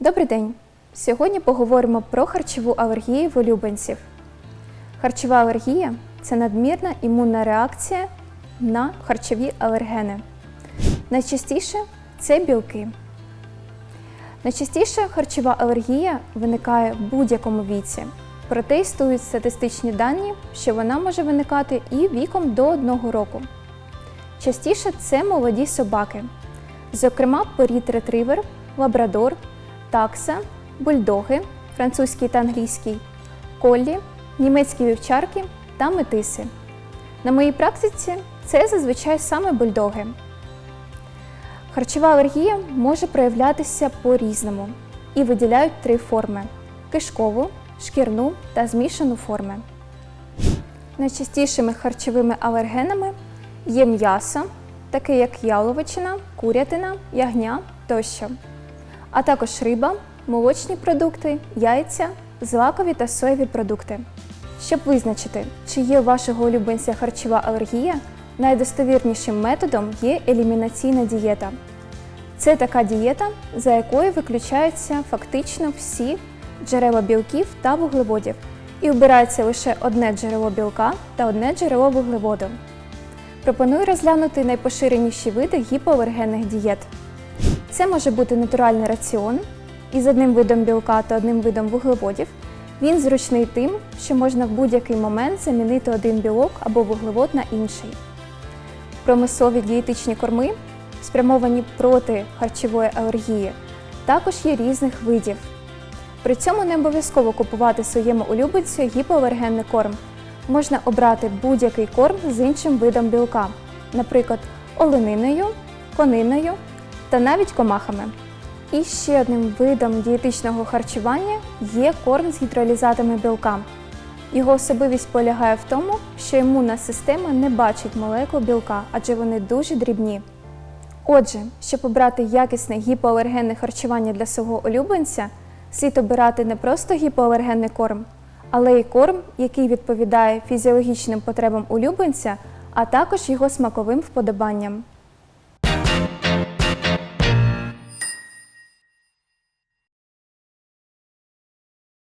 Добрий день! Сьогодні поговоримо про харчову алергію в улюбленців. Харчова алергія це надмірна імунна реакція на харчові алергени. Найчастіше це білки. Найчастіше харчова алергія виникає в будь-якому віці. Проте існують статистичні дані, що вона може виникати і віком до 1 року. Частіше це молоді собаки, зокрема порід ретривер, лабрадор, такса, бульдоги, французький та англійський, коллі, німецькі вівчарки та метиси. На моїй практиці це зазвичай саме бульдоги. Харчова алергія може проявлятися по-різному і виділяють три форми: кишкову, шкірну та змішану форми. Найчастішими харчовими алергенами є м'ясо, таке як яловичина, курятина, ягня тощо, а також риба, молочні продукти, яйця, злакові та соєві продукти. Щоб визначити, чи є у вашого улюбленця харчова алергія, найдостовірнішим методом є елімінаційна дієта. Це така дієта, за якою виключаються фактично всі джерела білків та вуглеводів, і вбирається лише одне джерело білка та одне джерело вуглеводу. Пропоную розглянути найпоширеніші види гіпоалергенних дієт. Це може бути натуральний раціон із одним видом білка та одним видом вуглеводів. Він зручний тим, що можна в будь-який момент замінити один білок або вуглевод на інший. Промислові дієтичні корми, спрямовані проти харчової алергії, також є різних видів. При цьому не обов'язково купувати своєму улюбленцю гіпоалергенний корм. Можна обрати будь-який корм з іншим видом білка, наприклад, олениною, кониною та навіть комахами. І ще одним видом дієтичного харчування є корм з гідролізатами білка. Його особливість полягає в тому, що імунна система не бачить молекул білка, адже вони дуже дрібні. Отже, щоб обрати якісне гіпоалергенне харчування для свого улюбленця, слід обирати не просто гіпоалергенний корм, але й корм, який відповідає фізіологічним потребам улюбленця, а також його смаковим вподобанням.